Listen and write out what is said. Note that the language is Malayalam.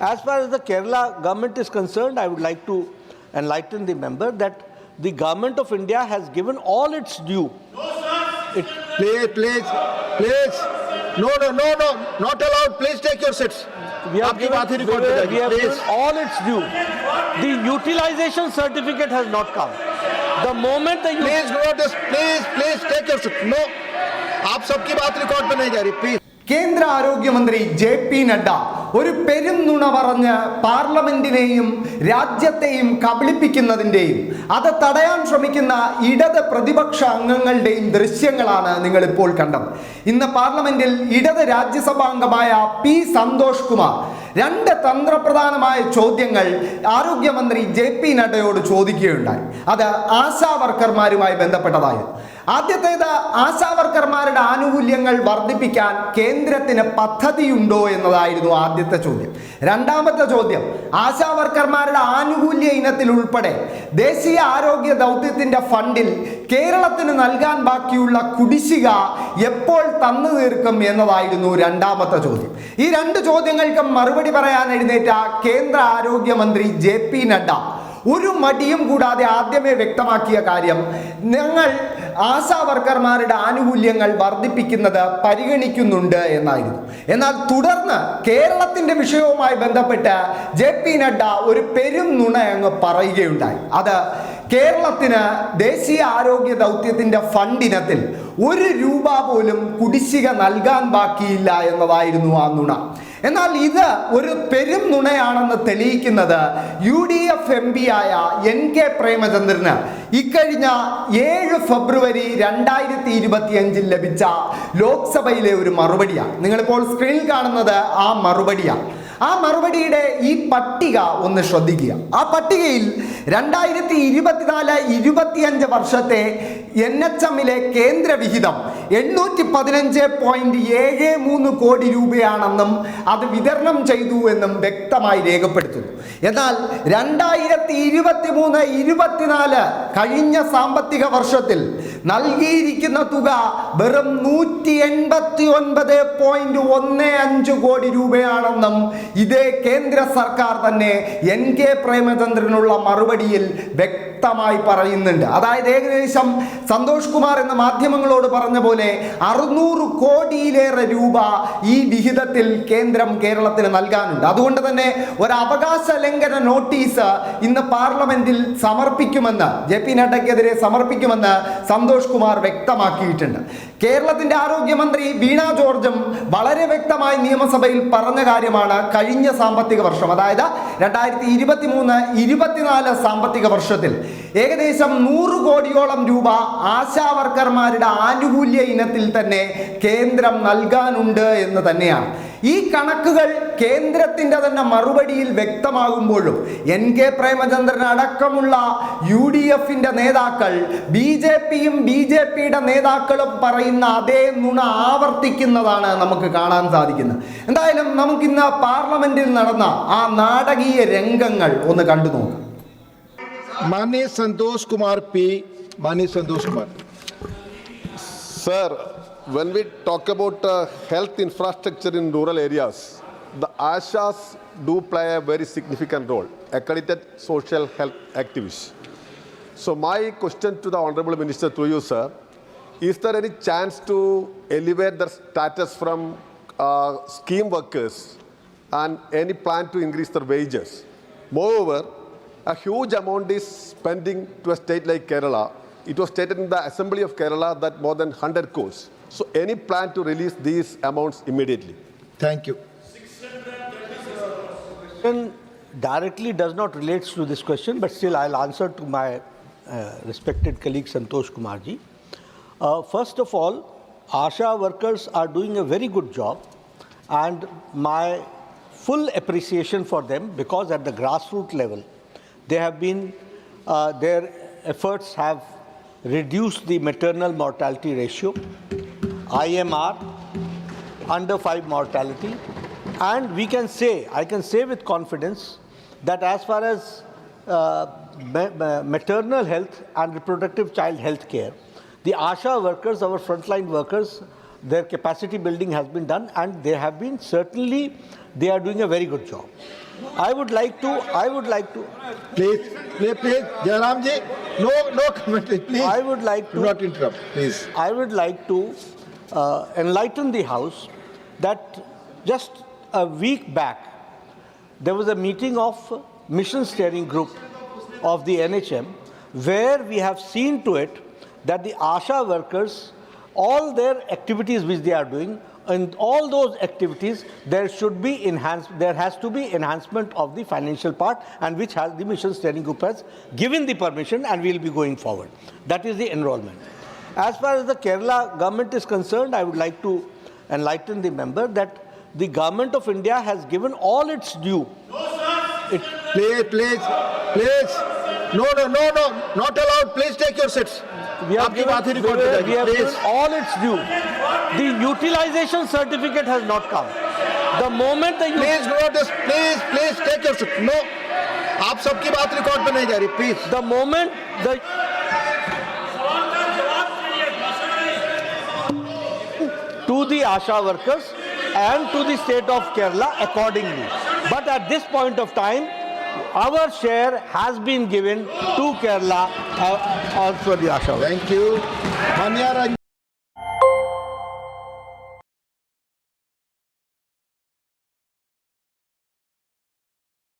As far as the Kerala government is concerned, I would like to enlighten the member that the government of India has given all its due. No, it, please, please, please. No, no, no, no, not allowed. Please take your seats. We have, given, we, we have given all its due. The utilization certificate has not come. The moment the please notice, please, please take your seats. No, आप सबकी बात रिकॉर्ड पे नहीं जा रही प्लीज केंद्र आरोग्य मंत्री जे पी नड्डा ഒരു പെരുന്നുണ നുണ പറഞ്ഞ് പാർലമെന്റിനെയും രാജ്യത്തെയും കബളിപ്പിക്കുന്നതിന്റെയും അത് തടയാൻ ശ്രമിക്കുന്ന ഇടത് പ്രതിപക്ഷ അംഗങ്ങളുടെയും ദൃശ്യങ്ങളാണ് നിങ്ങൾ ഇപ്പോൾ കണ്ടത്. ഇന്ന് പാർലമെന്റിൽ ഇടത് രാജ്യസഭാംഗമായ പി സന്തോഷ് കുമാർ രണ്ട് തന്ത്രപ്രധാനമായ ചോദ്യങ്ങൾ ആരോഗ്യമന്ത്രി ജെ പി നഡ്ഡയോട് ചോദിക്കുകയുണ്ടായി. അത് ആശാ വർക്കർമാരുമായി ബന്ധപ്പെട്ടതായിരുന്നു ആദ്യത്തേത് ആശാ വർക്കർമാരുടെ ആനുകൂല്യങ്ങൾ വർദ്ധിപ്പിക്കാൻ കേന്ദ്രത്തിന് പദ്ധതിയുണ്ടോ എന്നതായിരുന്നു ആദ്യത്തെ ചോദ്യം. രണ്ടാമത്തെ ചോദ്യം ആശാ വർക്കർമാരുടെ ആനുകൂല്യ ഇനത്തിൽ ഉൾപ്പെടെ ദേശീയ ആരോഗ്യ ദൗത്യത്തിന്റെ ഫണ്ടിൽ കേരളത്തിന് നൽകാൻ ബാക്കിയുള്ള കുടിശ്ശിക എപ്പോൾ തന്നു തീർക്കും എന്നതായിരുന്നു രണ്ടാമത്തെ ചോദ്യം. ഈ രണ്ട് ചോദ്യങ്ങൾക്കും മറുപടി പറയാൻ എഴുന്നേറ്റ കേന്ദ്ര ആരോഗ്യമന്ത്രി ജെ പി നഡ്ഡ ഒരു മടിയും കൂടാതെ ആദ്യമേ വ്യക്തമാക്കിയ കാര്യം ഞങ്ങൾ ആശാ വർക്കർമാരുടെ ആനുകൂല്യങ്ങൾ വർദ്ധിപ്പിക്കുന്നത് പരിഗണിക്കുന്നുണ്ട് എന്നായിരുന്നു. എന്നാൽ തുടർന്ന് കേരളത്തിന്റെ വിഷയവുമായി ബന്ധപ്പെട്ട് ജെ പി നഡ്ഡ ഒരു പെരും നുണ അങ്ങ് പറയുകയുണ്ടായി. അത് കേരളത്തിന് ദേശീയ ആരോഗ്യ ദൗത്യത്തിന്റെ ഫണ്ടിനത്തിൽ ഒരു രൂപ പോലും കുടിശ്ശിക നൽകാൻ ബാക്കിയില്ല എന്നതായിരുന്നു ആ നുണ. എന്നാൽ ഇത് ഒരു പെരും നുണയാണെന്ന് തെളിയിക്കുന്നത് U D F M P ആയ എൻ കെ പ്രേമചന്ദ്രന്. ഇക്കഴിഞ്ഞ ഏഴ് ഫെബ്രുവരി രണ്ടായിരത്തി ഇരുപത്തി അഞ്ചിൽ ലഭിച്ച ലോക്സഭയിലെ ഒരു മറുപടിയാണ്. നിങ്ങളിപ്പോൾ സ്ക്രീനിൽ കാണുന്നത് ആ മറുപടിയാണ്. ആ മറുപടിയുടെ ഈ പട്ടിക ഒന്ന് ശ്രദ്ധിക്കുക. ആ പട്ടികയിൽ രണ്ടായിരത്തി ഇരുപത്തിനാല് ഇരുപത്തിയഞ്ച് വർഷത്തെ എൻ എച്ച് എമ്മിലെ കേന്ദ്ര വിഹിതം എണ്ണൂറ്റി പതിനഞ്ച് പോയിന്റ് ഏഴ് മൂന്ന് കോടി രൂപയാണെന്നും അത് വിതരണം ചെയ്തു എന്നും വ്യക്തമായി രേഖപ്പെടുത്തുന്നു. എന്നാൽ രണ്ടായിരത്തി ഇരുപത്തി മൂന്ന് ഇരുപത്തിനാല് കഴിഞ്ഞ സാമ്പത്തിക വർഷത്തിൽ നൽകിയിരിക്കുന്ന തുക വെറും നൂറ്റി എൺപത്തി ഒൻപത് പോയിന്റ് ഒന്ന് അഞ്ച് കോടി രൂപയാണെന്നും ഇതേ കേന്ദ്ര സർക്കാർ തന്നെ എൻ കെ പ്രേമചന്ദ്രനുള്ള മറുപടിയിൽ വ്യക്തമായി പറയുന്നുണ്ട്. അതായത് ഏകദേശം സന്തോഷ് കുമാർ എന്ന മാധ്യമങ്ങളോട് പറഞ്ഞ പോലെ അറുന്നൂറ് കോടിയിലേറെ രൂപ ഈ വിഹിതത്തിൽ കേന്ദ്രം കേരളത്തിന് നൽകാനുണ്ട്. അതുകൊണ്ട് തന്നെ ഒരു അവകാശ ലംഘന നോട്ടീസ് ഇന്ന് പാർലമെന്റിൽ സമർപ്പിക്കുമെന്ന് ജെ പി നഡ്ഡയ്ക്കെതിരെ സമർപ്പിക്കുമെന്ന് സന്തോഷ് കുമാർ വ്യക്തമാക്കിയിട്ടുണ്ട്. കേരളത്തിന്റെ ആരോഗ്യമന്ത്രി വീണ ജോർജും വളരെ വ്യക്തമായി നിയമസഭയിൽ പറഞ്ഞ കാര്യമാണ് കഴിഞ്ഞ സാമ്പത്തിക വർഷം അതായത് രണ്ടായിരത്തി ഇരുപത്തി മൂന്ന് ഇരുപത്തിനാല് സാമ്പത്തിക വർഷത്തിൽ ഏകദേശം നൂറ് കോടിയോളം രൂപ ആശാവർക്കർമാരുടെ ആനുകൂല്യ ഇനത്തിൽ തന്നെ കേന്ദ്രം നൽകാനുണ്ട് എന്ന് തന്നെയാണ്. ഈ കണക്കുകൾ കേന്ദ്രത്തിന്റെ തന്നെ മറുപടിയിൽ വ്യക്തമാകുമ്പോഴും എൻ കെ പ്രേമചന്ദ്രൻ അടക്കമുള്ള യു ഡി എഫിന്റെ നേതാക്കൾ ബി ജെ പിയും ബി ജെ പിയുടെ നേതാക്കളും പറയുന്ന അതേ നുണ ആവർത്തിക്കുന്നതാണ് നമുക്ക് കാണാൻ സാധിക്കുന്നത്. എന്തായാലും നമുക്കിന്ന് പാർലമെന്റിൽ നടന്ന ആ നാടകീയ രംഗങ്ങൾ ഒന്ന് കണ്ടു നോക്കാം. മാന്യ സന്തോഷ് കുമാർ പി മാന്യ Santosh Kumar. Sir when we talk about uh, health infrastructure in rural areas, the ASHAs do play a very significant role, accredited social health activists. So my question to the Honorable Minister to you, sir, is there any chance to elevate their status from uh, scheme workers and any plan to increase their wages? Moreover, a huge amount is spending to a state like Kerala. It was stated in the Assembly of Kerala that more than 100 crores. So any plan to release these amounts immediately? Thank you. Question directly does not relate to this question, but still I'll answer to my uh, respected colleague Santosh Kumarji. Uh, first of all, ASHA workers are doing a very good job and my full appreciation for them because at the grassroots level, they have been, uh, their efforts have reduced the maternal mortality ratio. IMR, under 5 mortality and we can say i can say with confidence that as far as uh, ma- ma- maternal health and reproductive child health care the asha workers our frontline workers their capacity building has been done and they have been certainly They are doing a very good job. I would like to, I would like to, Please, please, please, Jairam ji, no, no commentary, please. I would like Do to. not interrupt, please. I would like to uh, enlighten the House that just a week back, there was a meeting of Mission Steering Group of the NHM where we have seen to it that the ASHA workers, all their activities which they are doing, in all those activities, there should be enhanced, there has to be enhancement of the financial part and which has the Mission Steering Group has given the permission and we will be going forward. That is the enrollment. As far as the Kerala government is concerned, I would like to enlighten the member that the government of India has given all its due. It, Please, please, please. No, no, no, no, not allowed. Please take your seats. we have आपकी given, बात ही we रिकॉर्ड हो have- we have जाएगी, given please. all its due. The utilization certificate has not come. The moment the Please do not, dis- please, please take your seat. No, आप सबकी बात रिकॉर्ड पे नहीं जा रही, please. the moment the to the ASHA workers and to the state of Kerala accordingly. But at this point of time, our share has been given to Kerala uh, per the ASHA. workers. Thank you.